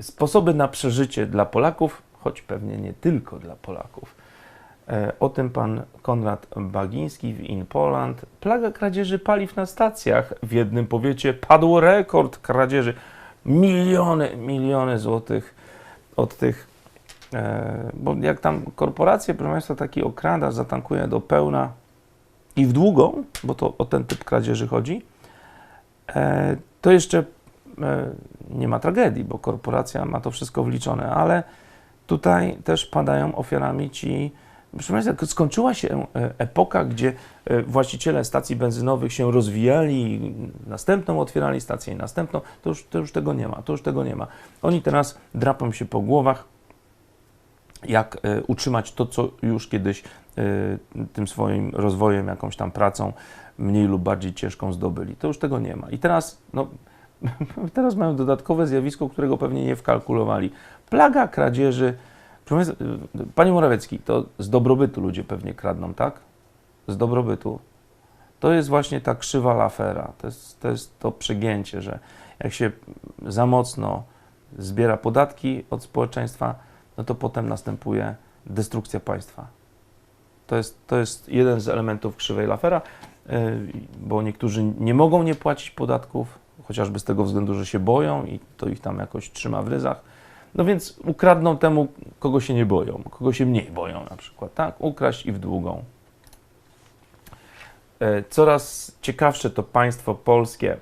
sposoby na przeżycie dla Polaków, choć pewnie nie tylko dla Polaków. E, O tym pan Konrad Bagiński w In Poland. Plaga kradzieży paliw na stacjach. W jednym powiecie padło rekord kradzieży. Miliony, miliony złotych od tych. E, bo jak tam korporacje, proszę Państwa, taki okrada, zatankuje do pełna i w długą, bo to o ten typ kradzieży chodzi, e, to jeszcze nie ma tragedii, bo korporacja ma to wszystko wliczone, ale tutaj też padają ofiarami ci. Proszę Państwa, skończyła się e, epoka, gdzie e, właściciele stacji benzynowych się rozwijali, następną otwierali stację i następną. To już, to już tego nie ma, to już tego nie ma. Oni teraz drapą się po głowach, jak e, utrzymać to, co już kiedyś tym swoim rozwojem, jakąś tam pracą mniej lub bardziej ciężką zdobyli. To już tego nie ma. I teraz, no, teraz mają dodatkowe zjawisko, którego pewnie nie wkalkulowali. Plaga kradzieży. E, Panie Morawiecki, to z dobrobytu ludzie pewnie kradną, tak? Z dobrobytu. To jest właśnie ta krzywa lafera. To jest, to jest to przegięcie, że jak się za mocno zbiera podatki od społeczeństwa, no to potem następuje destrukcja państwa. To jest, to jest jeden z elementów krzywej Lafera, yy, bo niektórzy nie mogą nie płacić podatków, chociażby z tego względu, że się boją i to ich tam jakoś trzyma w ryzach. No więc ukradną temu, kogo się nie boją, kogo się mniej boją na przykład, tak? Ukraść i w długą. E, Coraz ciekawsze to państwo polskie